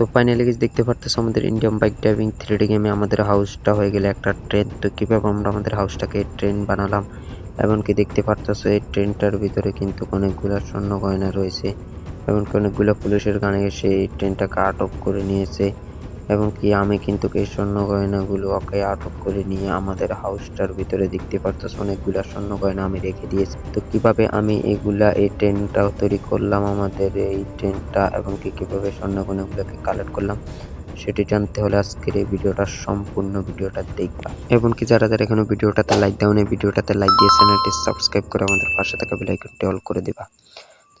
তো ফাইনালি কিছু দেখতে পারতেছ আমাদের ইন্ডিয়ান বাইক ড্রাইভিং থ্রিডি গেমে আমাদের হাউসটা হয়ে গেলে একটা ট্রেন তো কীভাবে আমরা আমাদের হাউসটাকে ট্রেন বানালাম? এমনকি দেখতে পারতেছো এই ট্রেনটার ভিতরে কিন্তু অনেকগুলো স্বর্ণ গয়না রয়েছে। এমনকি অনেকগুলো পুলিশের গানে এসে এই ট্রেনটাকে আটক করে নিয়েছে। এবং কি আমি কিন্তু এই স্বর্ণ গয়নাগুলো ওকে আটক করে নিয়ে আমাদের হাউসটার ভিতরে দেখতে পারতেছো অনেকগুলা স্বর্ণ গয়না আমি রেখে দিয়েছি। তো কীভাবে আমি এগুলা এই ট্রেনটা তৈরি করলাম, আমাদের এই ট্রেনটা এবং কি কীভাবে স্বর্ণ গয়নাগুলোকে কালেক্ট করলাম, সেটি জানতে হলে আজকের এই ভিডিওটা, সম্পূর্ণ ভিডিওটা দেখবা। এবং কি যারা যারা এখনও ভিডিওটাতে লাইক দাও এই ভিডিওটাতে লাইক দিয়ে চ্যানেলটি সাবস্ক্রাইব করে আমাদের পাশে থাকা বেল আইকনটি অল করে দিবা।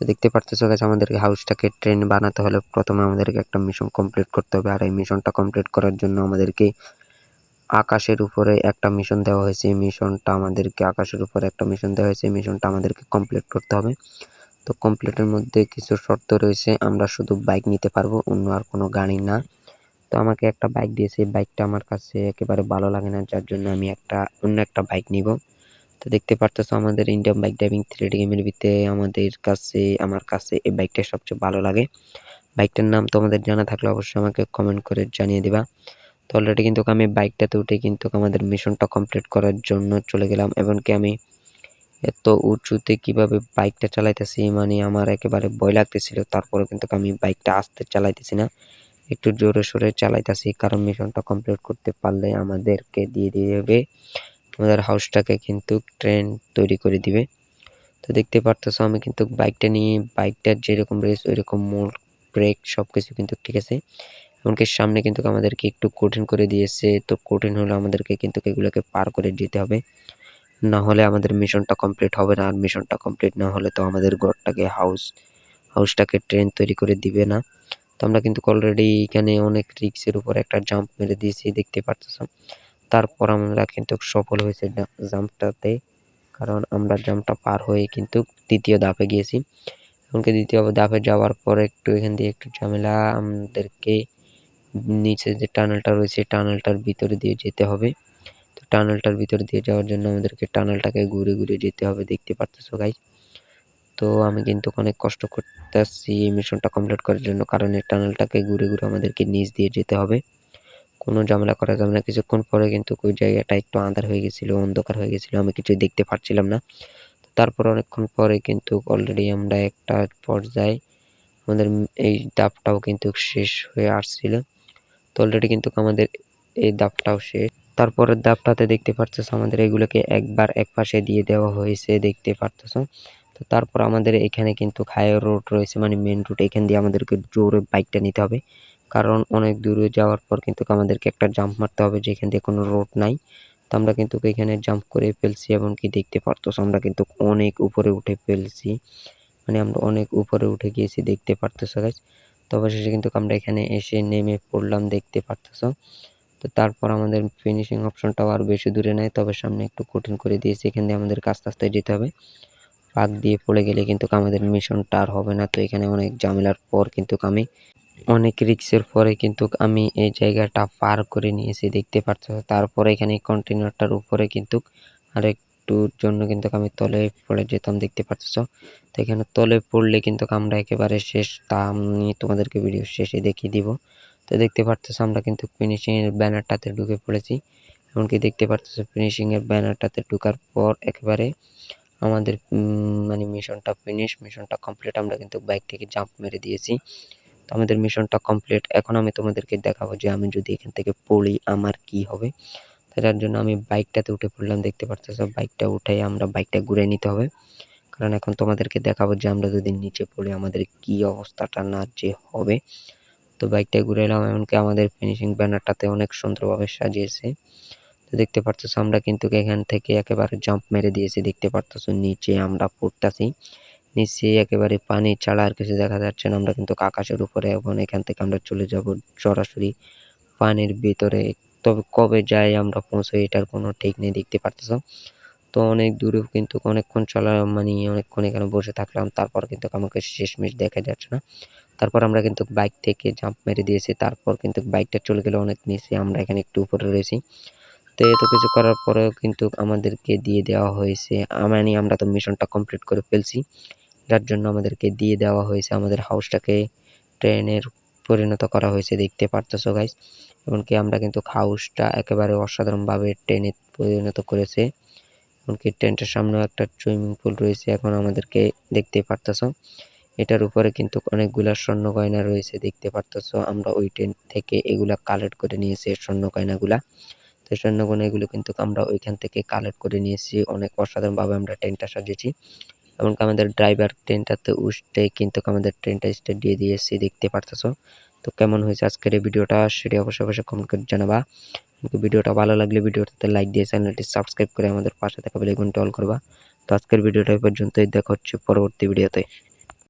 তো দেখতে পারতেছো গাছ আমাদেরকে হাউসটাকে ট্রেন বানাতে হলে প্রথমে আমাদেরকে একটা মিশন কমপ্লিট করতে হবে। আর এই মিশনটা কমপ্লিট করার জন্য আমাদেরকে আকাশের উপরে একটা মিশন দেওয়া হয়েছে। এই মিশনটা আমাদেরকে আকাশের উপরে একটা মিশন দেওয়া হয়েছে। এই মিশনটা আমাদেরকে কমপ্লিট করতে হবে। তো কমপ্লিটের মধ্যে কিছু শর্ত রয়েছে। আমরা শুধু বাইক নিতে পারব, অন্য আর কোনো গাড়ি না। তো আমাকে একটা বাইক দিয়েছে। বাইকটা আমার কাছে একেবারে ভালো লাগে না। যার জন্য আমি একটা, অন্য একটা বাইক নিব। তো দেখতে পারতেছো আমাদের ইন্ডিয়ান বাইক ড্রাইভিং থ্রিডি গেমের ভিতরে আমাদের কাছে, আমার কাছে এই বাইকটা সবচেয়ে ভালো লাগে। বাইকটার নাম তোমাদের জানা থাকলে অবশ্যই আমাকে কমেন্ট করে জানিয়ে দিবা। তো অলরেডি কিন্তু আমি বাইকটাতে উঠে কিন্তু আমাদের মিশনটা কমপ্লিট করার জন্য চলে গেলাম। এমনকি আমি এত উঁচুতে কীভাবে বাইকটা চালাইতেছি মানে আমার একেবারে ভয় লাগতেছিল। তারপরে কিন্তু আমি বাইকটা আস্তে চালাইতেছি না। একটু জোরে সোরে চালাইতেছি, কারণ মিশনটা কমপ্লিট করতে পারলে আমাদেরকে দিয়ে দিবে। আমাদের হাউসটাকে কিন্তু ট্রেন তৈরি করে দিবে। তো দেখতে পারতেছো, আমি কিন্তু বাইকটা নিয়ে বাইকটার যেরকম রেস ওইরকম মোড় ব্রেক সব কিছু কিন্তু ঠিক আছে। এমনকি সামনে কিন্তু আমাদেরকে একটু কঠিন করে দিয়েছে, তো কঠিন হলে আমাদেরকে কিন্তু এগুলোকে পার করে যেতে হবে। না হলে আমাদের মিশনটা কমপ্লিট হবে না, আর মিশনটা কমপ্লিট না হলে তো আমাদের ঘরটাকে হাউস হাউসটাকে ট্রেন তৈরি করে দিবে না। তো আমরা কিন্তু অলরেডি এখানে অনেক রিক্সের উপর একটা জাম্প মেরে দিয়েছি, দেখতে পারতেছো। তারপর আমরা কিন্তু সফল হয়েছে জাম্পটাতে। কারণ আমরা জাম্পটা পার হয়ে কিন্তু দ্বিতীয় ধাপে গিয়েছি। এমনকি দ্বিতীয় ধাপে যাওয়ার পর একটু এখান দিয়ে একটু ঝামেলা আমাদেরকে নিচে যে টানেলটা রয়েছে টানেলটার ভিতরে দিয়ে যেতে হবে। তো টানেলটার ভিতরে দিয়ে যাওয়ার জন্য আমাদেরকে টানেলটাকে ঘুরে ঘুরে যেতে হবে, দেখতে পারতেছো গাইজ তো আমি কিন্তু অনেক কষ্ট করতেছি এই মিশনটা কমপ্লিট করার জন্য। কারণ এই টানেলটাকে ঘুরে ঘুরে আমাদেরকে নিচ দিয়ে যেতে হবে। কোনো ঝামেলা করা যাবে না। কিছুক্ষণ পরে কিন্তু ওই জায়গাটা একটু আঁধার হয়ে গেছিল, অন্ধকার হয়ে গেছিল, আমি কিছু দেখতে পাচ্ছিলাম না। তারপর অনেকক্ষণ পরে কিন্তু অলরেডি আমরা একটা পর্যায়ে আমাদের এই দাপটাও কিন্তু শেষ হয়ে আসছিল। তো অলরেডি কিন্তু আমাদের এই দাপটাও শেষ। তারপরের দাপটাতে দেখতে পারতেছ আমাদের এগুলোকে একবার এক পাশে দিয়ে দেওয়া হয়েছে, দেখতে পারতেছ। তো তারপর আমাদের এখানে কিন্তু হাই রোড রয়েছে মানে মেন রোড এখান দিয়ে আমাদেরকে জোরে বাইকটা নিতে হবে। কারণ অনেক দূরে যাওয়ার পর কিন্তু আমাদেরকে একটা জাম্প মারতে হবে, যেখান দিয়ে কোনো রোড নাই। তো আমরা কিন্তু এখানে জাম্প করে ফেলছি এবং কি দেখতে পারতেছ, আমরা কিন্তু অনেক উপরে উঠে ফেলছি। মানে আমরা অনেক উপরে উঠে গিয়েছি, দেখতে পারতেছ গাছ তো অবশেষে কিন্তু আমরা এখানে এসে নেমে পড়লাম, দেখতে পারতেছ। তো তারপর আমাদের ফিনিশিং অপশনটাও আর বেশি দূরে নেয় তবে সামনে একটু কঠিন করে দিয়েছি, এখান দিয়ে আমাদের আস্তে আস্তে যেতে হবে। পাক দিয়ে পড়ে গেলে কিন্তু আমাদের মিশনটা আর হবে না, তো এখানে অনেক ঝামেলার পর কিন্তু আমি অনেক রিক্সের পরে কিন্তু আমি এই জায়গাটা পার করে নিয়েছি দেখতে পাচ্ছ তারপরে এখানে কন্টেনারটার উপরে কিন্তু আরেকটুর জন্য কিন্তু আমি তলে পড়ে যেতাম দেখতে পাচ্ছ তো এখানে তলে পড়লে কিন্তু আমরা একেবারে শেষ তা আমি তোমাদেরকে ভিডিও শেষে দেখিয়ে দিব। তো দেখতে পাচ্ছ আমরা কিন্তু ফিনিশিংয়ের ব্যানারটাতে ঢুকে পড়েছি। এমনকি দেখতে পাচ্ছ ফিনিশিংয়ের ব্যানারটাতে ঢুকার পর একেবারে আমাদের মানে মিশনটা ফিনিশ মিশনটা কমপ্লিট আমরা কিন্তু বাইক থেকে জাম্প মেরে দিয়েছি। তো আমাদের মিশনটা কমপ্লিট এখন আমি তোমাদেরকে দেখাবো যে আমি যদি এখান থেকে পড়ি, আমার কি হবে। তার জন্য আমি বাইকটাতে উঠে পড়লাম, দেখতে পারতেছো? বাইকটা উঠে আমরা বাইকটা ঘুরে নিতে হবে। কারণ এখন তোমাদেরকে দেখাবো যে আমরা যদি নিচে পড়ি, আমাদের কি অবস্থাটা না যে হবে। তো বাইকটা ঘুরে এলাম, এমনকি আমাদের ফিনিশিং ব্যানারটাতে অনেক সুন্দরভাবে সাজিয়েছে। তো দেখতে পারতেছো, আমরা কিন্তু এখান থেকে একেবারে জাম্প মেরে দিয়েছি। দেখতে পারতেছো, নিচে আমরা পড়তেছি। নিচে একেবারে পানি ছাড়া আর কিছু দেখা যাচ্ছে না। আমরা কিন্তু আকাশের উপরে এবং এখান থেকে আমরা চলে যাব সরাসরি পানির ভিতরে। তবে কবে যাই আমরা পৌঁছাই এটার কোনো ঠিক নেই, দেখতে পারতেছ? তো অনেক দূরেও কিন্তু অনেকক্ষণ চলা মানে অনেকক্ষণ এখানে বসে থাকলাম। তারপর কিন্তু আমাকে শেষমেশ দেখা যাচ্ছে না। তারপর আমরা কিন্তু বাইক থেকে জাম্প মেরে দিয়েছি। তারপর কিন্তু বাইকটা চলে গেলে অনেক নিচে আমরা এখানে একটু উপরে রয়েছি। তো এত কিছু করার পরেও কিন্তু আমাদেরকে দিয়ে দেওয়া হয়েছে। মানে আমরা তো মিশনটা কমপ্লিট করে ফেলছি। যার জন্য আমাদেরকে দিয়ে দেওয়া হয়েছে। আমাদের হাউসটাকে ট্রেনের পরিণত করা হয়েছে, দেখতে পারতেছো গাইস এমনকি আমরা কিন্তু হাউসটা একেবারে অসাধারণভাবে ট্রেনে পরিণত করেছে। এমনকি ট্রেনটার সামনেও একটা সুইমিং পুল রয়েছে, এখন আমাদেরকে দেখতে পারতেছো। এটার উপরে কিন্তু অনেকগুলা স্বর্ণ গয়না রয়েছে, দেখতে পারতেছো। আমরা ওই ট্রেন থেকে এগুলা কালেক্ট করে নিয়েছি স্বর্ণ গয়নাগুলা তো স্বর্ণ গয়নাগুলো কিন্তু আমরা ওইখান থেকে কালেক্ট করে নিয়েছি। অনেক অসাধারণভাবে আমরা ট্রেনটা সাজিয়েছি। এমনকি আমাদের ড্রাইভার ট্রেনটাতে উঠতে কিন্তু আমাদের ট্রেনটা স্টেট দিয়ে দিয়েছি, দেখতে পারতেছো। তো কেমন হয়েছে আজকের এই ভিডিওটা সেটি অবশ্যই অবশ্যই কমেন্ট করে জানাবা। ভিডিওটা ভালো লাগলে ভিডিওটাতে লাইক দিয়ে চ্যানেলটি সাবস্ক্রাইব করে আমাদের পাশে থাকা বেলাইকনটি অল করবা। তো আজকের ভিডিওটা এই পর্যন্তই, দেখা হচ্ছে পরবর্তী ভিডিওতে